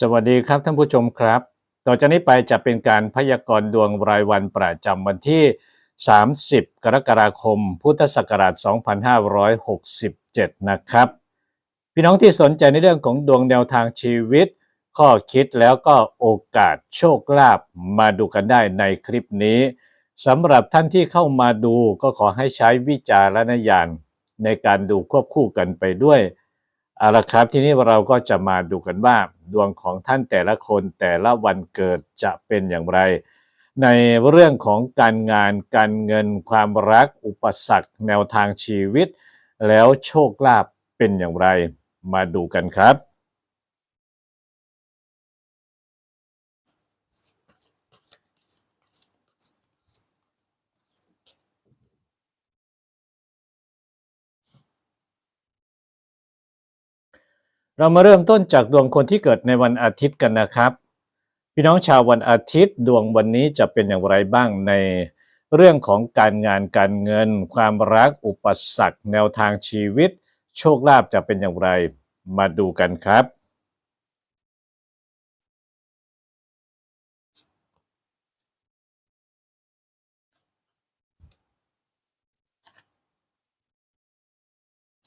สวัสดีครับท่านผู้ชมครับ ต่อจากนี้ไปจะเป็นการพยากรณ์ดวงรายวันประจำวันที่ 30 กรกฎาคม พุทธศักราช 2567 นะครับ พี่น้องที่สนใจในเรื่องของดวงแนวทางชีวิต ข้อคิดแล้วก็โอกาสโชคลาภมาดูกันได้ในคลิปนี้สำหรับท่านที่เข้ามาดูก็ขอให้ใช้วิจารณญาณในการดูควบคู่กันไปด้วย เอาละครับทีนี้เราก็จะมาดูกันว่า ดวงของท่านแต่ละคนแต่ละวันเกิดจะเป็นอย่างไร ในเรื่องของการงานการเงินความรักอุปสรรค แนวทางชีวิต แล้วโชคลาภเป็นอย่างไร มาดูกันครับ เรามาเริ่มต้นจากดวงคนที่เกิดในวันอาทิตย์กันนะครับ พี่น้องชาววันอาทิตย์ดวงวันนี้จะเป็นอย่างไรบ้างในเรื่องของการงานการเงิน ความรักอุปสรรค แนวทางชีวิต โชคลาภจะเป็นอย่างไร มาดูกันครับ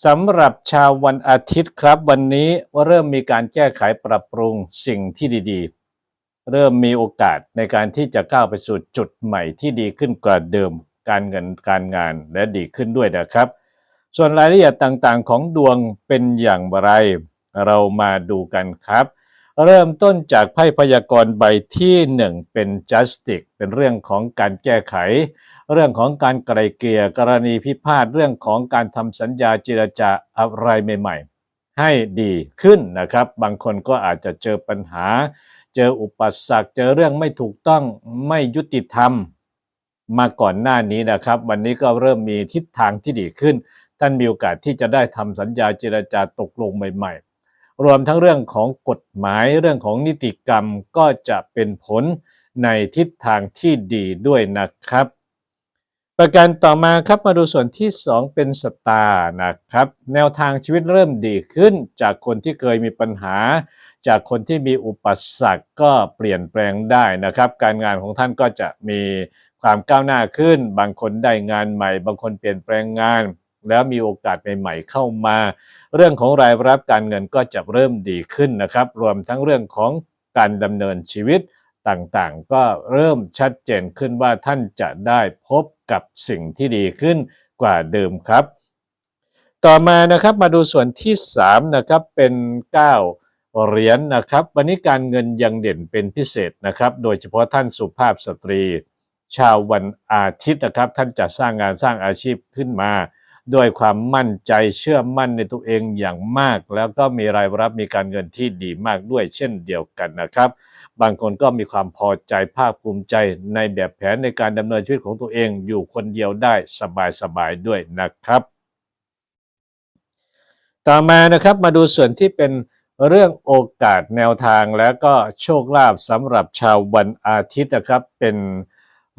สำหรับชาววันอาทิตย์ครับ วันนี้เริ่มมีการแก้ไขปรับปรุงสิ่งที่ดีๆ เริ่มมีโอกาสในการที่จะก้าวไปสู่จุดใหม่ที่ดีขึ้นกว่าเดิม การเงินการงานและดีขึ้นด้วยนะครับ ส่วนรายละเอียดต่างๆ ของดวงเป็นอย่างไร เรามาดูกันครับ เริ่มต้นจากไพ่พยากรณ์ใบที่ 1 เป็น justice เป็นเรื่องของการแก้ไข เรื่องของการไกลเกลี่ยกรณีพิพาทเรื่องของการทำสัญญาเจรจาอะไรใหม่ ๆ ให้ดีขึ้นนะครับ บางคนก็อาจจะเจอปัญหา เจออุปสรรคเจอเรื่องไม่ถูกต้องไม่ยุติธรรม มาก่อนหน้านี้นะครับ วันนี้ก็เริ่มมีทิศทางที่ดีขึ้น ท่านมีโอกาสที่จะได้ทำสัญญาเจรจาตกลงใหม่ ๆ รวมทั้งเรื่องของกฎหมายเรื่องของนิติกรรมก็จะเป็นผลในทิศทางที่ดีด้วยนะครับ ประการต่อมาครับมาดูส่วนที่ 2 เป็นสตาร์นะครับ แนวทางชีวิตเริ่มดีขึ้น จากคนที่เคยมีปัญหา จากคนที่มีอุปสรรคก็เปลี่ยนแปลงได้นะครับ การงานของท่านก็จะมีความก้าวหน้าขึ้น บางคนได้งานใหม่ บางคนเปลี่ยนแปลงงาน แล้วมีโอกาสใหม่ๆเข้ามา เรื่องของรายรับการเงินก็จะเริ่มดีขึ้นนะครับ รวมทั้งเรื่องของการดำเนินชีวิตต่างๆ ก็เริ่มชัดเจนขึ้นว่าท่านจะได้พบกับสิ่งที่ดีขึ้นกว่าเดิมครับ ต่อมานะครับมาดูส่วนที่3นะครับเป็น 9 เหรียญนนะครับ วันนี้การเงินยังเด่นเป็นพิเศษนะครับ โดยเฉพาะท่านสุภาพสตรี ชาววันอาทิตย์นะครับ ท่านจะสร้างงานสร้างอาชีพขึ้นมา ด้วยความมั่นใจเชื่อมั่นในตัวเองอย่างมาก แล้วก็มีรายรับมีการเงินที่ดีมากด้วยเช่นเดียวกันนะครับ บางคนก็มีความพอใจภาคภูมิใจในแบบแผนในการดำเนินชีวิตของตัวเองอยู่คนเดียวได้สบายๆด้วยนะครับ ต่อมานะครับมาดูส่วนที่เป็นเรื่องโอกาสแนวทางและก็โชคลาภสำหรับชาววันอาทิตย์นะครับเป็น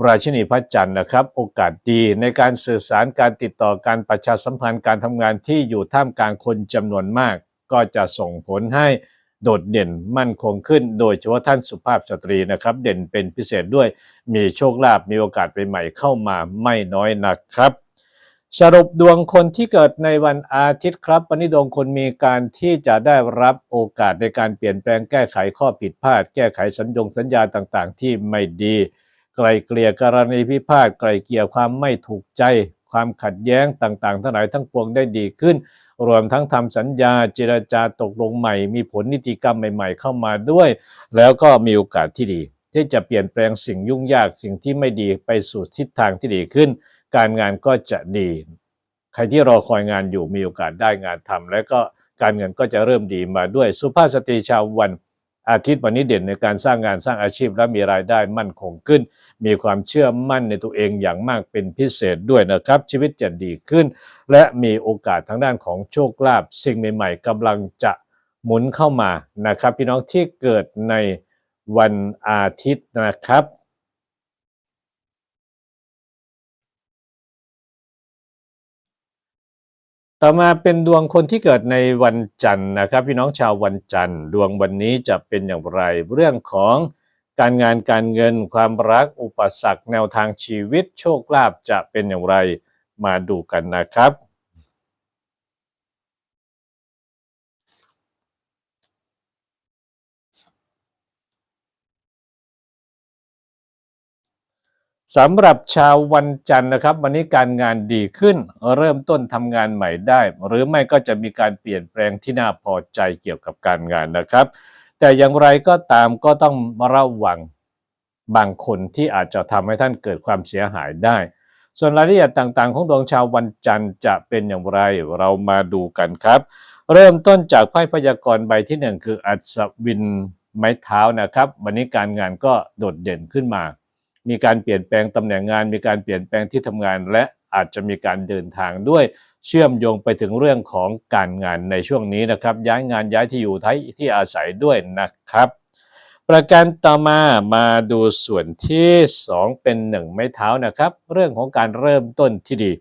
ราชินีพระจันทร์นะครับ โอกาสดีในการสื่อสารการติดต่อการประชาสัมพันธ์การทำงานที่อยู่ท่ามกลางคนจำนวนมาก ก็จะส่งผลให้โดดเด่นมั่นคงขึ้น โดยเฉพาะท่านสุภาพสตรีนะครับ เด่นเป็นพิเศษด้วยมีโชคลาภมีโอกาสใหม่ๆเข้ามาไม่น้อยนะครับ สรุปดวงคนที่เกิดในวันอาทิตย์ครับวันนี้ดวงคนมีการที่จะได้รับโอกาสในการเปลี่ยนแปลงแก้ไขข้อผิดพลาด แก้ไขสัญญงสัญญาต่างๆ ที่ไม่ดี ไกลเกลี่ยกรณีพิพาทไกลเกลี่ยความไม่ถูกใจ ความขัดแย้งต่างๆ ทั้งหลายทั้งปวงได้ดีขึ้น รวมทั้งทำสัญญาเจรจาตกลงใหม่ มีผลนิติกรรมใหม่ ๆ เข้ามาด้วย แล้วก็มีโอกาสที่ดี ที่จะเปลี่ยนแปลงสิ่งยุ่งยากสิ่งที่ไม่ดีไปสู่ทิศทางที่ดีขึ้น การงานก็จะดี ใครที่รอคอยงานอยู่มีโอกาสได้งานทำและก็การเงินก็จะเริ่มดีมาด้วยสุภาพสตรีชาววัน อาทิตย์วันนี้เด่นในการสร้างงานสร้างอาชีพและมีรายได้มั่นคงขึ้น มีความเชื่อมั่นในตัวเองอย่างมากเป็นพิเศษด้วยนะครับ ชีวิตจะดีขึ้น และมีโอกาสทางด้านของโชคลาภสิ่งใหม่ ๆกำลังจะหมุนเข้ามานะครับ พี่น้องที่เกิดในวันอาทิตย์นะครับ ต่อมาเป็นดวงคนที่เกิดในวันจันทร์นะครับ พี่น้องชาววันจันทร์ ดวงวันนี้จะเป็นอย่างไร เรื่องของการงานการเงินความรักอุปสรรคแนวทางชีวิตโชคลาภจะเป็นอย่างไร มาดูกันนะครับ สำหรับชาววันจันทร์นะครับ วันนี้การงานดีขึ้น เริ่มต้นทำงานใหม่ได้ หรือไม่ก็จะมีการเปลี่ยนแปลงที่น่าพอใจเกี่ยวกับการงานนะครับ แต่อย่างไรก็ตามก็ต้องระวังบางคนที่อาจจะทำให้ท่านเกิดความเสียหายได้ ส่วนรายละเอียดต่างๆ ของดวงชาววันจันทร์จะเป็นอย่างไรเรามาดูกันครับ เริ่มต้นจากไพ่พยากรณ์ใบที่หนึ่งคืออัศวินไม้เท้านะครับ วันนี้การงานก็โดดเด่นขึ้นมา มีการเปลี่ยนแปลงตำแหน่งงาน มีการเปลี่ยนแปลงที่ทำงาน และอาจจะมีการเดินทางด้วย เชื่อมโยงไปถึงเรื่องของการงานในช่วงนี้นะครับ ย้ายงานย้ายที่อยู่ท,ที่อาศัยด้วยนะครับ ประการต่อมามาดูส่วนที่ 2 เป็นหนึ่งไม้เท้านะครับ เรื่องของการเริ่มต้นที่ดี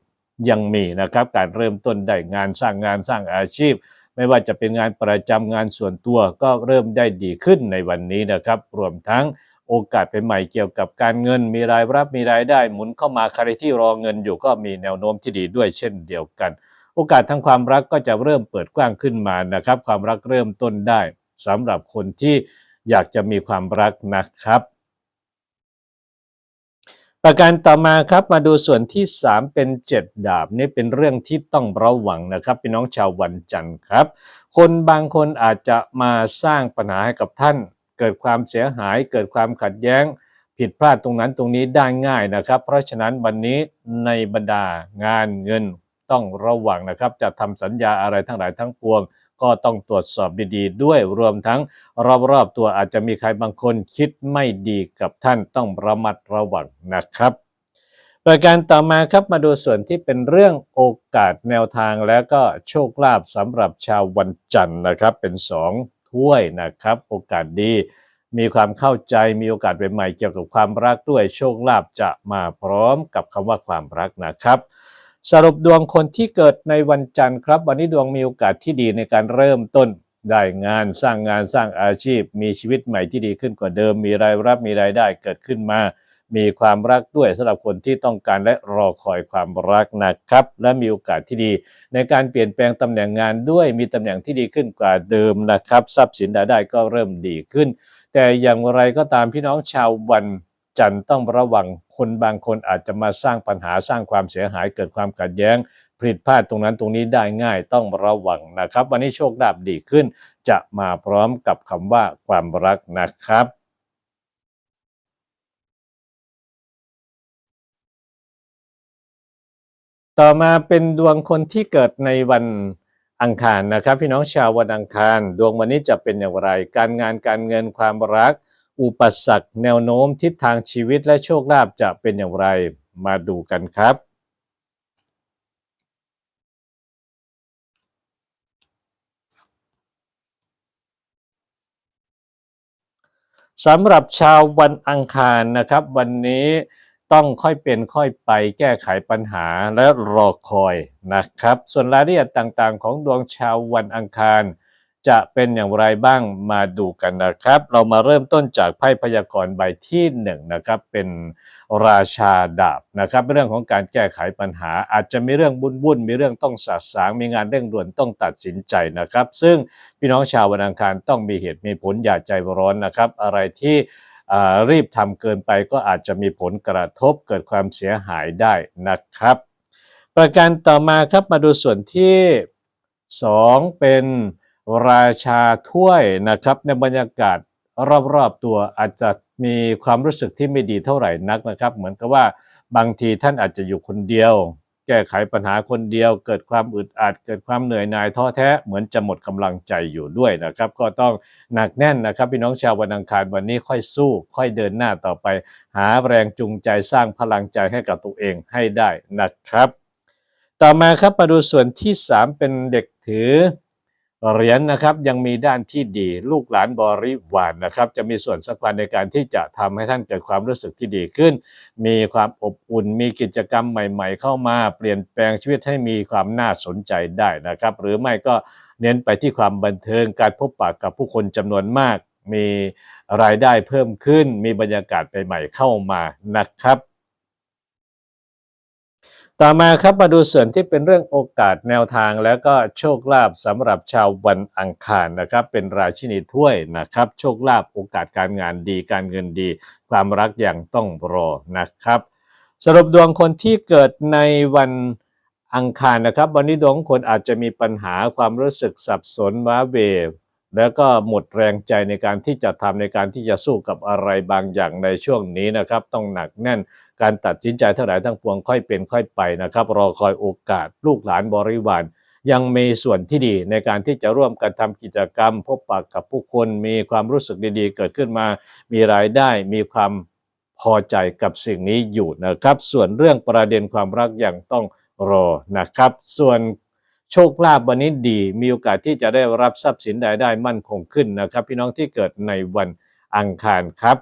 ยังมีนะครับ การเริ่มต้นได้งานสร้างงานสร้างอาชีพไม่ว่าจะเป็นงานประจำงานส่วนตัวก็เริ่มได้ดีขึ้นในวันนี้นะครับ รวมทั้ง โอกาสเป็นใหม่เกี่ยวกับการเงิน มีรายรับมีรายได้หมุนเข้ามาใครที่รอเงินอยู่ก็มีแนวโน้มที่ดีด้วยเช่นเดียวกัน โอกาสทางความรักก็จะเริ่มเปิดกว้างขึ้นมานะครับ ความรักเริ่มต้นได้สำหรับคนที่อยากจะมีความรักนะครับ ประการต่อมาครับมาดูส่วนที่ 3 เป็น 7 ดาบนี่เป็นเรื่องที่ต้องระวังนะครับพี่น้องชาววันจันทร์ครับ คนบางคนอาจจะมาสร้างปัญหาให้กับท่าน เกิดความเสียหาย เกิดความขัดแย้ง ผิดพลาดตรงนั้นตรงนี้ได้ง่ายนะครับ เพราะฉะนั้นวันนี้ในบรรดางานเงินต้องระวังนะครับ จะทำสัญญาอะไรทั้งหลายทั้งปวง ก็ต้องตรวจสอบดีๆ ด้วยรวมทั้งรอบๆตัวอาจจะมีใครบางคนคิดไม่ดีกับท่านต้องระมัดระวังนะครับประการต่อมาครับมาดูส่วนที่เป็นเรื่องโอกาสแนวทางและก็โชคลาภสำหรับชาววันจันทร์นะครับเป็นสอง ถ้วยนะครับ โอกาสดี มีความเข้าใจมีโอกาสใหม่ๆเกี่ยวกับความรักด้วยโชคลาภจะมาพร้อมกับคำว่าความรักนะครับสรุปดวงคนที่เกิดในวันจันทร์ครับ วันนี้ดวงมีโอกาสที่ดีในการเริ่มต้นได้งานสร้างงานสร้างอาชีพ มีชีวิตใหม่ที่ดีขึ้นกว่าเดิม มีรายรับมีรายได้เกิดขึ้นมา มีความรักด้วยสำหรับคนที่ต้องการและรอคอยความรักนะครับ และมีโอกาสที่ดี ในการเปลี่ยนแปลงตำแหน่งงานด้วยมีตำแหน่งที่ดีขึ้นกว่าเดิมนะครับ ทรัพย์สินรายได้ก็เริ่มดีขึ้น แต่อย่างไรก็ตามพี่น้องชาววันจันทร์ต้องระวังคนบางคนอาจจะมาสร้างปัญหาสร้างความเสียหายเกิดความขัดแย้งผิดพลาดตรงนั้นตรงนี้ได้ง่ายต้องระวังนะครับ วันนี้โชคลาภดีขึ้น จะมาพร้อมกับคำว่าความรักนะครับ ต่อมาเป็นดวงคนที่เกิดในวันอังคารนะครับ พี่น้องชาววันอังคาร ดวงวันนี้จะเป็นอย่างไร การงานการเงินความรัก อุปสรรค แนวโน้มทิศทางชีวิตและโชคลาภจะเป็นอย่างไรมาดูกันครับสำหรับชาววันอังคารนะครับ วันนี้ ต้องค่อยเป็นค่อยไปแก้ไขปัญหาและรอคอยนะครับ ส่วนรายละเอียดต่างๆ ของดวงชาววันอังคาร จะเป็นอย่างไรบ้างมาดูกันนะครับ เรามาเริ่มต้นจากไพ่พยากรณ์ใบที่หนึ่งนะครับเป็นราชาดาบนะครับ เรื่องของการแก้ไขปัญหา อาจจะมีเรื่องบุญบุญมีเรื่องต้องสาสางมีงานเร่งด่วนต้องตัดสินใจนะครับ ซึ่งพี่น้องชาววันอังคารต้องมีเหตุมีผลอย่าใจร้อนนะครับ อะไรที่ รีบทำเกินไปก็อาจจะมีผลกระทบเกิดความเสียหายได้นะครับ ประการต่อมาครับมาดูส่วนที่ 2 เป็นราชาถ้วยนะครับในบรรยากาศรอบๆตัวอาจจะมีความรู้สึกที่ไม่ดีเท่าไหร่นักนะครับ เหมือนกับว่าบางทีท่านอาจจะอยู่คนเดียว แก้ไขปัญหาคนเดียว เกิดความอึดอัด เกิดความเหนื่อยหน่ายท้อแท้เหมือนจะหมดกำลังใจอยู่ด้วยนะครับ ก็ต้องหนักแน่นนะครับพี่น้องชาววันอังคารวันนี้ค่อยสู้ ค่อยเดินหน้าต่อไป หาแรงจูงใจสร้างพลังใจให้กับตัวเองให้ได้นะครับ ต่อมาครับมาดูส่วนที่ 3 เป็นเด็กถือ เหรียญนะครับยังมีด้านที่ดีลูกหลานบริวารนะครับจะมีส่วนสำคัญในการที่จะทำให้ท่านเกิดความรู้สึกที่ดีขึ้น มีความอบอุ่น มีกิจกรรมใหม่ ๆ เข้ามาเปลี่ยนแปลงชีวิตให้มีความน่าสนใจได้นะครับ หรือไม่ก็เน้นไปที่ความบันเทิงการพบปะกับผู้คนจำนวนมาก มีรายได้เพิ่มขึ้น มีบรรยากาศใหม่ๆเข้ามานะครับ ต่อมาครับมาดูส่วนที่เป็นเรื่องโอกาสแนวทางแล้วก็โชคลาภสำหรับชาววันอังคารนะครับ เป็นราชินีถ้วยนะครับ โชคลาภโอกาสการงานดีการเงินดี ความรักอย่างต้องรอนะครับ สรุปดวงคนที่เกิดในวันอังคารนะครับ วันนี้ดวงคนอาจจะมีปัญหาความรู้สึกสับสนว้าเว แล้วก็หมดแรงใจในการที่จะทำในการที่จะสู้กับอะไรบางอย่างในช่วงนี้นะครับ ต้องหนักแน่นการตัดสินใจเท่าไหร่ทั้งปวงค่อยเป็นค่อยไปนะครับ รอคอยโอกาสลูกหลานบริวารยังมีส่วนที่ดีในการที่จะร่วมกันทำกิจกรรม พบปะกับผู้คนมีความรู้สึกดีๆ เกิดขึ้นมา มีรายได้มีความพอใจกับสิ่งนี้อยู่นะครับ ส่วนเรื่องประเด็นความรักยังต้องรอนะครับ ส่วน โชคลาภวันนี้ดี มีโอกาสที่จะได้รับทรัพย์สินใดได้มั่นคงขึ้นนะครับ พี่น้องที่เกิดในวันอังคารครับ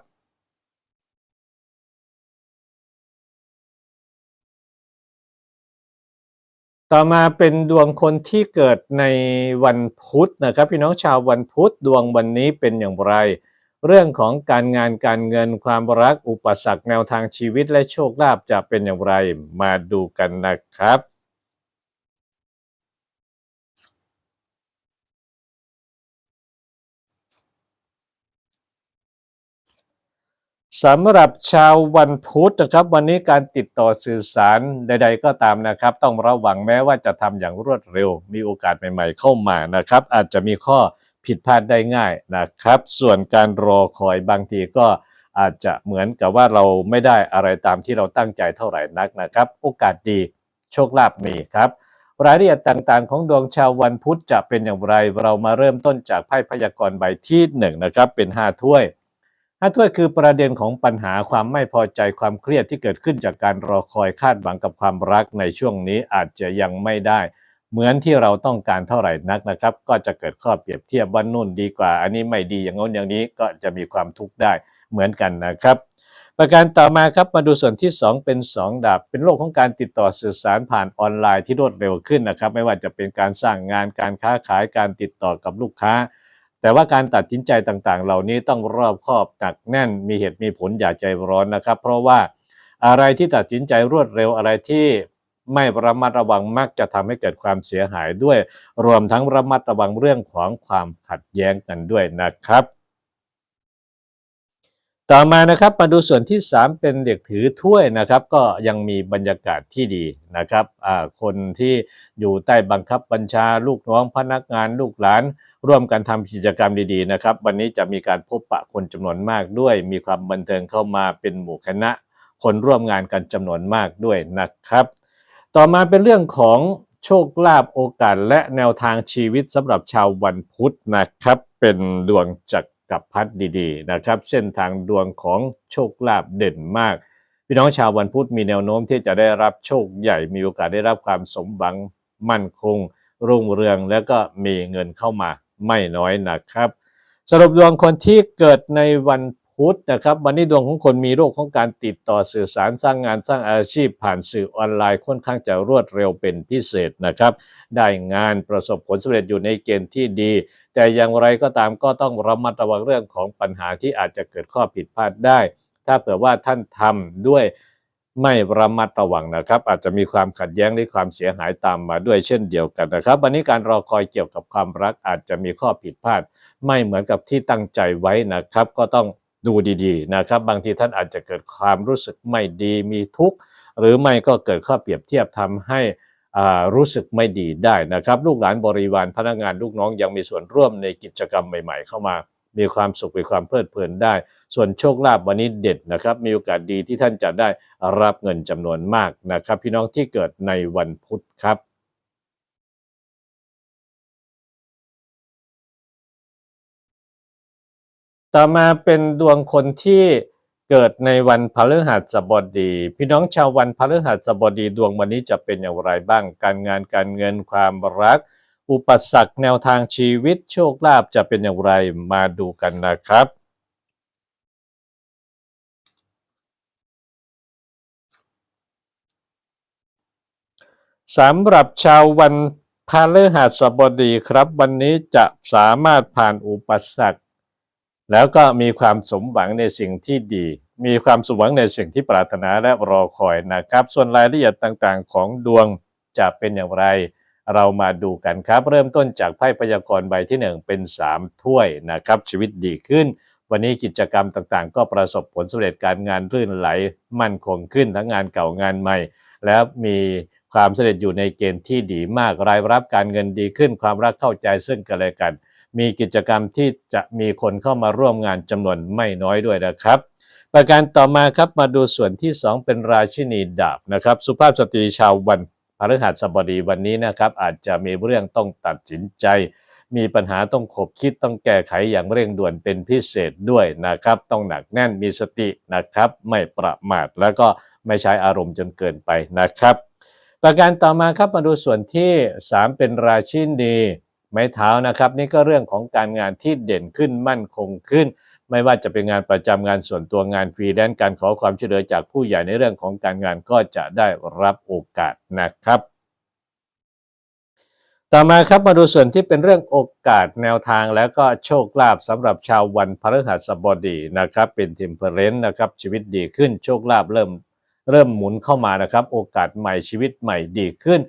ต่อมาเป็นดวงคนที่เกิดในวันพุธนะครับพี่น้องชาววันพุธดวงวันนี้เป็นอย่างไร เรื่องของการงานการเงินความรักอุปสรรคแนวทางชีวิตและโชคลาภจะเป็นอย่างไร มาดูกันนะครับ สำหรับชาววันพุธนะครับ วันนี้การติดต่อสื่อสารใด ๆ ก็ตามนะครับ ต้องระวังแม้ว่าจะทำอย่างรวดเร็ว มีโอกาสใหม่ๆเข้ามานะครับ อาจจะมีข้อผิดพลาดได้ง่ายนะครับ ส่วนการรอคอยบางทีก็อาจจะเหมือนกับว่าเราไม่ได้อะไรตามที่เราตั้งใจเท่าไหร่นักนะครับ โอกาสดีโชคลาภมีครับ รายละเอียดต่างๆ ของดวงชาววันพุธจะเป็นอย่างไร เรามาเริ่มต้นจากไพ่พยากรณ์ใบที่หนึ่งนะครับเป็นห้าถ้วย ห้าถ้วยคือประเด็นของปัญหาความไม่พอใจความเครียดที่เกิดขึ้นจากการรอคอยคาดหวังกับความรักในช่วงนี้อาจจะยังไม่ได้ เหมือนที่เราต้องการเท่าไหร่นักนะครับ ก็จะเกิดข้อเปรียบเทียบว่านู่นดีกว่า อันนี้ไม่ดีอย่างโน้นอย่างนี้ก็จะมีความทุกข์ได้เหมือนกันนะครับ ประการต่อมาครับมาดูส่วนที่ 2 เป็น 2 ดาบ เป็นโลกของการติดต่อสื่อสารผ่านออนไลน์ที่รวดเร็วขึ้นนะครับ ไม่ว่าจะเป็นการสร้างงานการค้าขายการติดต่อกับลูกค้า แต่ว่าการตัดสินใจต่างๆ เหล่านี้ต้องรอบคอบหนักแน่นมีเหตุมีผลอย่าใจร้อนนะครับ เพราะว่าอะไรที่ตัดสินใจรวดเร็วอะไรที่ไม่ระมัดระวังมักจะทำให้เกิดความเสียหายด้วย รวมทั้งระมัดระวังเรื่องของความขัดแย้งกันด้วยนะครับ ต่อมานะครับมาดูส่วนที่ 3 เป็นเด็กถือถ้วยนะครับ ก็ยังมีบรรยากาศที่ดีนะครับอ่าคนที่อยู่ใต้บังคับบัญชาลูกน้องพนักงานลูกหลาน ร่วมกันทำกิจกรรมดีๆนะครับ วันนี้จะมีการพบปะคนจำนวนมากด้วย มีความบันเทิงเข้ามาเป็นหมู่คณะ คนร่วมงานกันจำนวนมากด้วยนะครับ ต่อมาเป็นเรื่องของโชคลาภโอกาสและแนวทางชีวิตสำหรับชาววันพุธนะครับ เป็นดวงจักรกับพัดดีๆนะครับ เส้นทางดวงของโชคลาภเด่นมาก พี่น้องชาววันพุธมีแนวโน้มที่จะได้รับโชคใหญ่ มีโอกาสได้รับความสมหวังมั่นคง รุ่งเรือง แล้วก็มีเงินเข้ามา ไม่น้อยนะครับ สรุปดวงคนที่เกิดในวันพุธนะครับวันนี้ดวงของคนมีโรคของการติดต่อสื่อสารสร้างงานสร้างอาชีพผ่านสื่อออนไลน์ค่อนข้างจะรวดเร็วเป็นพิเศษนะครับ ได้งานประสบผลสำเร็จอยู่ในเกณฑ์ที่ดี แต่อย่างไรก็ตามก็ต้องระมัดระวังเรื่องของปัญหาที่อาจจะเกิดข้อผิดพลาดได้ ถ้าเผื่อว่าท่านทำด้วย ไม่ระมัดระวังนะครับ อาจจะมีความขัดแย้งหรือความเสียหายตามมาด้วยเช่นเดียวกันนะครับวันนี้การรอคอยเกี่ยวกับความรักอาจจะมีข้อผิดพลาด ไม่เหมือนกับที่ตั้งใจไว้นะครับ ก็ต้องดูดีๆนะครับ บางทีท่านอาจจะเกิดความรู้สึกไม่ดีมีทุกข์หรือไม่ก็เกิดข้อเปรียบเทียบทำให้อ่ารู้สึกไม่ดีได้นะครับ ลูกหลานบริวารพนักงานลูกน้องยังมีส่วนร่วมในกิจกรรมใหม่ ๆ เข้ามา มีความสุขมีความเพลิดเพลินได้ ส่วนโชคลาภวันนี้เด็ดนะครับ มีโอกาสดีที่ท่านจะได้รับเงินจำนวนมากนะครับ พี่น้องที่เกิดในวันพุธครับต่อมาเป็นดวงคนที่เกิดในวันพฤหัสบดี พี่น้องชาววันพฤหัสบดีดวงวันนี้จะเป็นอย่างไรบ้าง การงานการเงินความรัก อุปสรรคแนวทางชีวิตโชคลาภจะเป็นอย่างไรมาดูกันนะครับ สำหรับชาววันพาฤหัสบดีครับ วันนี้จะสามารถผ่านอุปสรรค แล้วก็มีความสมหวังในสิ่งที่ดี มีความสมหวังในสิ่งที่ปรารถนาและรอคอยนะครับ ส่วนรายละเอียดต่างๆ ของดวงจะเป็นอย่างไร เรามาดูกันครับ เริ่มต้นจากไพ่พยากรณ์ใบที่ 1 เป็น 3 ถ้วยนะครับ ชีวิตดีขึ้น วันนี้กิจกรรมต่างๆ ก็ประสบผลสำเร็จการงานรื่นไหลมั่นคงขึ้นทั้งงานเก่างานใหม่ แล้วมีความสำเร็จอยู่ในเกณฑ์ที่ดีมากรายรับการเงินดีขึ้น ความรักเข้าใจซึ่งกันและกัน มีกิจกรรมที่จะมีคนเข้ามาร่วมงานจำนวนไม่น้อยด้วยนะครับ ประการต่อมาครับมาดูส่วนที่ 2 เป็นราชินีดาบนะครับ สุภาพสตรีชาววัน พฤหัสบดีวันนี้นะครับ อาจจะมีเรื่องต้องตัดสินใจ มีปัญหาต้องขบคิดต้องแก้ไขอย่างเร่งด่วนเป็นพิเศษด้วยนะครับ ต้องหนักแน่นมีสตินะครับ ไม่ประมาทแล้วก็ไม่ใช้อารมณ์จนเกินไปนะครับ ประการต่อมาครับมาดูส่วนที่ 3 เป็นราชินี ไม้เท้านะครับ นี่ก็เรื่องของการงานที่เด่นขึ้นมั่นคงขึ้น ไม่ว่าจะเป็นงานประจำงานส่วนตัวงานฟรีแลนซ์การขอความช่วยเหลือจากผู้ใหญ่ในเรื่องของการงานก็จะได้รับโอกาสนะครับ ต่อมาครับมาดูส่วนที่เป็นเรื่องโอกาสแนวทางแล้วก็โชคลาภสำหรับชาววันพฤหัสบดีนะครับ เป็นเทมเพลนนะครับชีวิตดีขึ้นโชคลาภเริ่มเริ่มหมุนเข้ามานะครับ โอกาสใหม่ชีวิตใหม่ดีขึ้น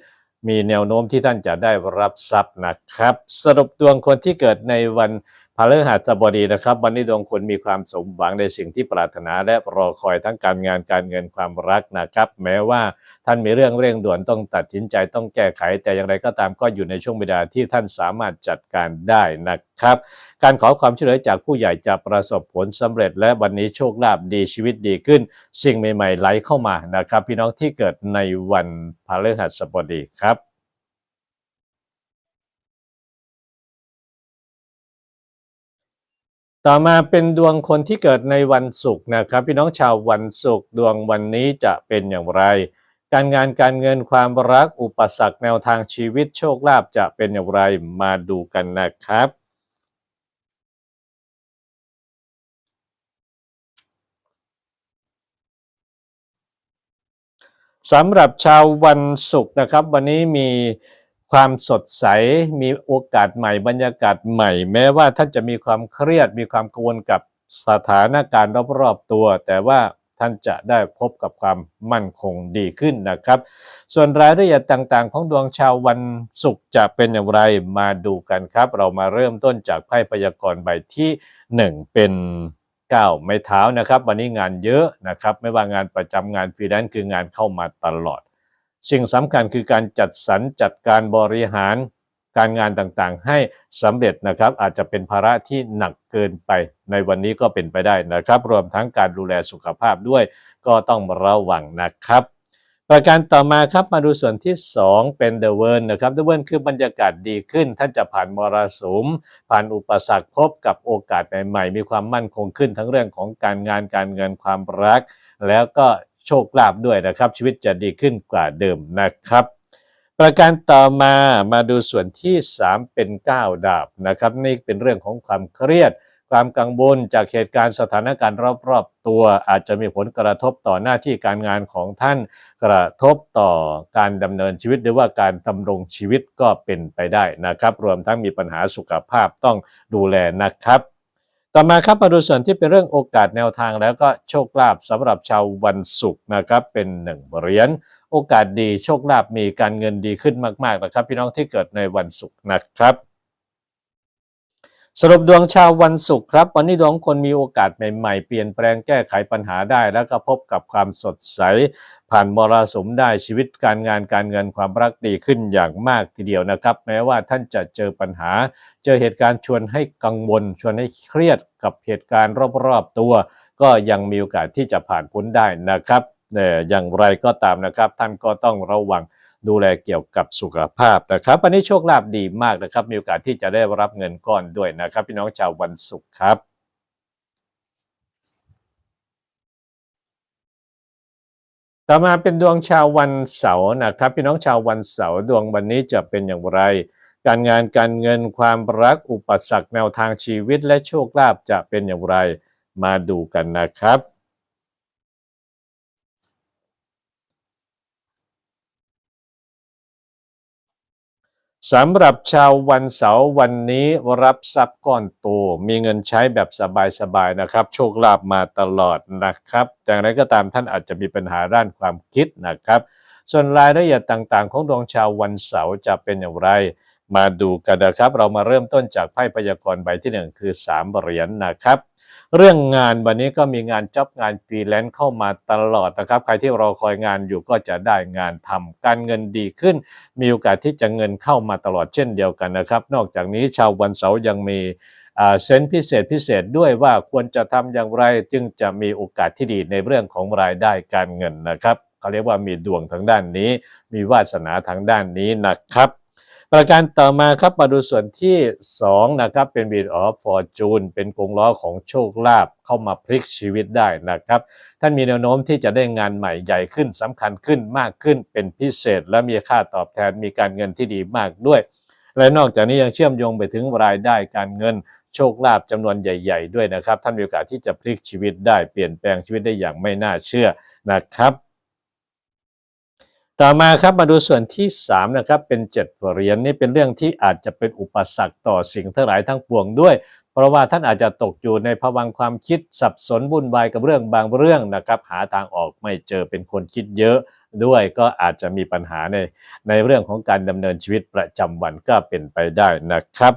มีแนวโน้มที่ท่านจะได้รับทรัพย์นะครับ สรุปดวงคนที่เกิดในวัน พฤหัสบดีนะครับวันนี้ดวงคนมีความสมหวังในสิ่งที่ปรารถนาและรอคอยทั้งการงานการเงินความรักนะครับ แม้ว่าท่านมีเรื่องเร่งด่วนต้องตัดสินใจต้องแก้ไข แต่อย่างไรก็ตามก็อยู่ในช่วงเวลาที่ท่านสามารถจัดการได้นะครับการขอความช่วยเหลือจากผู้ใหญ่จะประสบผลสำเร็จ และวันนี้โชคลาภดีชีวิตดีขึ้น สิ่งใหม่ๆไหลเข้ามานะครับ พี่น้องที่เกิดในวันพฤหัสบดีครับ ต่อมาเป็นดวงคนที่เกิดในวันศุกร์นะครับ พี่น้องชาววันศุกร์ดวงวันนี้จะเป็นอย่างไร การงานการเงินความรักอุปสรรคแนวทางชีวิตโชคลาภจะเป็นอย่างไรมาดูกันนะครับสำหรับชาววันศุกร์นะครับ วันนี้มี ความสดใสมีโอกาสใหม่บรรยากาศใหม่ แม้ว่าท่านจะมีความเครียดมีความกังวลกับสถานการณ์รอบๆตัว แต่ว่าท่านจะได้พบกับความมั่นคงดีขึ้นนะครับ ส่วนรายละเอียดต่างๆ ของดวงชาววันศุกร์จะเป็นอย่างไรมาดูกันครับ เรามาเริ่มต้นจากไพ่พยากรณ์ใบที่ 1 เป็น9ไม้เท้านะครับ วันนี้งานเยอะนะครับ ไม่ว่างานประจำงานฟรีแลนซ์คืองานเข้ามาตลอด สิ่งสำคัญคือการจัดสรรจัดการบริหารการงานต่างๆ ให้สำเร็จนะครับ อาจจะเป็นภาระที่หนักเกินไปในวันนี้ก็เป็นไปได้นะครับ รวมทั้งการดูแลสุขภาพด้วย ก็ต้องระวังนะครับ ประการต่อมาครับมาดูส่วนที่ 2 เป็น The w o r l d นะครับ The w o r l d คือบรรยากาศดีขึ้น ท่านจะผ่านมรสุม ผ่านอุปสรรคพบกับโอกาสใหม่ๆมีความมั่นคงขึ้นทั้งเรื่องของการงานการเงินความรัก แล้วก็ โชคลาภด้วยนะครับ ชีวิตจะดีขึ้นกว่าเดิมนะครับ ประการต่อมามาดูส่วนที่ 3 เป็น 9 ดาบนะครับ นี่เป็นเรื่องของความเครียด ความกังวลจากเหตุการณ์สถานการณ์รอบๆ ตัว อาจจะมีผลกระทบต่อหน้าที่การงานของท่าน กระทบต่อการดำเนินชีวิตหรือว่าการดำรงชีวิตก็เป็นไปได้นะครับ รวมทั้งมีปัญหาสุขภาพต้องดูแลนะครับ ต่อมาครับมาดูส่วนที่เป็นเรื่องโอกาสแนวทางแล้วก็โชคลาภสำหรับชาววันศุกร์นะครับเป็นหนึ่งเหรียญโอกาสดีโชคลาภมีการเงินดีขึ้นมากๆนะครับ พี่น้องที่เกิดในวันศุกร์นะครับ สรุปดวงชาววันศุกร์ครับ วันนี้ดวงคนมีโอกาสใหม่ๆ เปลี่ยนแปลงแก้ไขปัญหาได้ แล้วก็พบกับความสดใส ผ่านมรสุมได้ชีวิตการงานการเงินความรักดีขึ้นอย่างมากทีเดียวนะครับ แม้ว่าท่านจะเจอปัญหา เจอเหตุการณ์ชวนให้กังวล ชวนให้เครียดกับเหตุการณ์รอบๆตัว ก็ยังมีโอกาสที่จะผ่านพ้นได้นะครับแต่อย่างไรก็ตามนะครับ ท่านก็ต้องระวัง ดูแลเกี่ยวกับสุขภาพนะครับวันนี้โชคลาภดีมากนะครับ มีโอกาสที่จะได้รับเงินก้อนด้วยนะครับ พี่น้องชาววันศุกร์ครับต่อมาเป็นดวงชาววันเสาร์นะครับ พี่น้องชาววันเสาร์ดวงวันนี้จะเป็นอย่างไร การงานการเงินความรักอุปสรรคแนวทางชีวิตและโชคลาภจะเป็นอย่างไร มาดูกันนะครับ สำหรับชาววันเสาร์วันนี้รับทรัพย์ก้อนโตมีเงินใช้แบบสบายๆนะครับ โชคลาภมาตลอดนะครับแต่อย่างไรก็ตามท่านอาจจะมีปัญหาด้านความคิดนะครับ ส่วนรายละเอียดต่างๆ ของดวงชาววันเสาร์จะเป็นอย่างไร มาดูกันนะครับ เรามาเริ่มต้นจากไพ่พยากรณ์ใบที่หนึ่งคือ3เหรียญนะครับ เรื่องงานวันนี้ก็มีงานจ็อบงานฟรีแลนซ์เข้ามาตลอดนะครับ ใครที่รอคอยงานอยู่ก็จะได้งานทำการเงินดีขึ้น มีโอกาสที่จะเงินเข้ามาตลอดเช่นเดียวกันนะครับ นอกจากนี้ชาววันเสาร์ยังมีเซนพิเศษพิเศษด้วยว่าควรจะทำอย่างไรจึงจะมีโอกาสที่ดีในเรื่องของรายได้การเงินนะครับเขาเรียกว่ามีดวงทางด้านนี้ มีวาสนาทางด้านนี้นะครับ ประการต่อมาครับมาดูส่วนที่2นะครับเป็น Wheel of Fortune เป็นกงล้อของโชคลาภเข้ามาพลิกชีวิตได้นะครับ ท่านมีแนวโน้มที่จะได้งานใหม่ใหญ่ขึ้นสำคัญขึ้นมากขึ้นเป็นพิเศษ และมีค่าตอบแทนมีการเงินที่ดีมากด้วย และนอกจากนี้ยังเชื่อมโยงไปถึงรายได้การเงินโชคลาภจำนวนใหญ่ ๆ ด้วยนะครับ ท่านมีโอกาสที่จะพลิกชีวิตได้เปลี่ยนแปลงชีวิตได้อย่างไม่น่าเชื่อนะครับ ต่อมาครับมาดูส่วนที่3นะครับเป็น7เหรียญนี่เป็นเรื่องที่อาจจะเป็นอุปสรรคต่อสิ่งทั้งหลายทั้งปวงด้วย เพราะว่าท่านอาจจะตกอยู่ในภวังค์ความคิดสับสนวุ่นวายกับเรื่องบางเรื่องนะครับ หาทางออกไม่เจอเป็นคนคิดเยอะด้วยก็อาจจะมีปัญหาในในเรื่องของการดำเนินชีวิตประจำวันก็เป็นไปได้นะครับ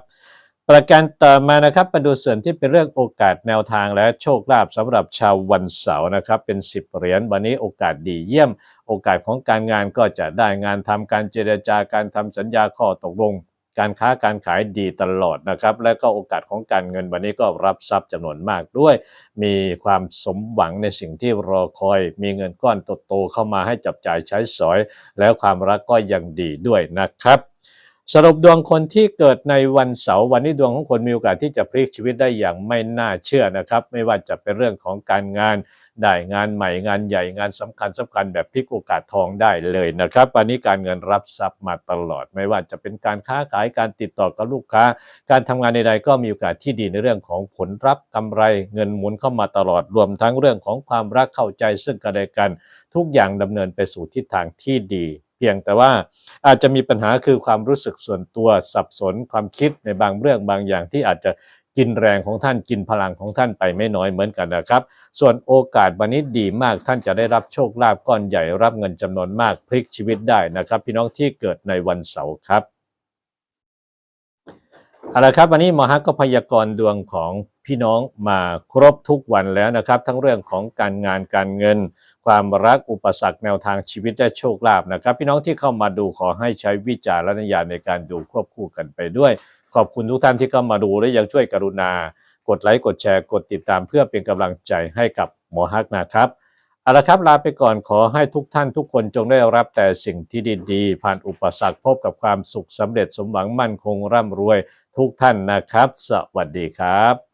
ประการต่อมานะครับมาดูส่วนที่เป็นเรื่องโอกาสแนวทางและโชคลาภสำหรับชาววันเสาร์นะครับ เป็น 10 เหรียญวันนี้โอกาสดีเยี่ยม โอกาสของการงานก็จะได้งานทำการเจรจาการทำสัญญาข้อตกลง การค้าการขายดีตลอดนะครับ และก็โอกาสของการเงินวันนี้ก็รับทรัพย์จำนวนมากด้วย มีความสมหวังในสิ่งที่รอคอย มีเงินก้อนโตๆเข้ามาให้จับจ่ายใช้สอย แล้วความรักก็ยังดีด้วยนะครับ สรุปดวงคนที่เกิดในวันเสาร์วันนี้ดวงของคนมีโอกาสที่จะพลิกชีวิตได้อย่างไม่น่าเชื่อนะครับ ไม่ว่าจะเป็นเรื่องของการงานได้งานใหม่งานใหญ่งานสำคัญสำคัญแบบพลิกโอกาสทองได้เลยนะครับวันนี้การเงินรับทรัพย์มาตลอด ไม่ว่าจะเป็นการค้าขายการติดต่อกับลูกค้า การทำงานใดๆก็มีโอกาสที่ดีในเรื่องของผลรับกำไรเงินหมุนเข้ามาตลอดรวมทั้งเรื่องของความรักเข้าใจซึ่งกันและกัน ทุกอย่างดำเนินไปสู่ทิศทางที่ดี เพียงแต่ว่าอาจจะมีปัญหาคือความรู้สึกส่วนตัวสับสนความคิดในบางเรื่องบางอย่างที่อาจจะกินแรงของท่านกินพลังของท่านไปไม่น้อยเหมือนกันนะครับ ส่วนโอกาสวันนี้ดีมากท่านจะได้รับโชคลาภก้อนใหญ่รับเงินจำนวนมากพลิกชีวิตได้นะครับ พี่น้องที่เกิดในวันเสาร์ครับเอาละครับวันนี้หมอฮักก็พยากรณ์ดวงของ พี่น้องมาครบทุกวันแล้วนะครับ ทั้งเรื่องของการงานการเงิน ความรักอุปสรรคแนวทางชีวิตและโชคลาภนะครับ พี่น้องที่เข้ามาดูขอให้ใช้วิจารณญาณในการดูควบคู่กันไปด้วย ขอบคุณทุกท่านที่เข้ามาดูและยังช่วยกรุณา กดไลค์กดแชร์กดติดตามเพื่อเป็นกำลังใจให้กับหมอฮักนะครับเอาละครับลาไปก่อนขอให้ทุกท่านทุกคนจงได้รับแต่สิ่งที่ดีๆ ผ่านอุปสรรคพบกับความสุขสำเร็จสมหวังมั่นคงร่ำรวยทุกท่านนะครับ สวัสดีครับ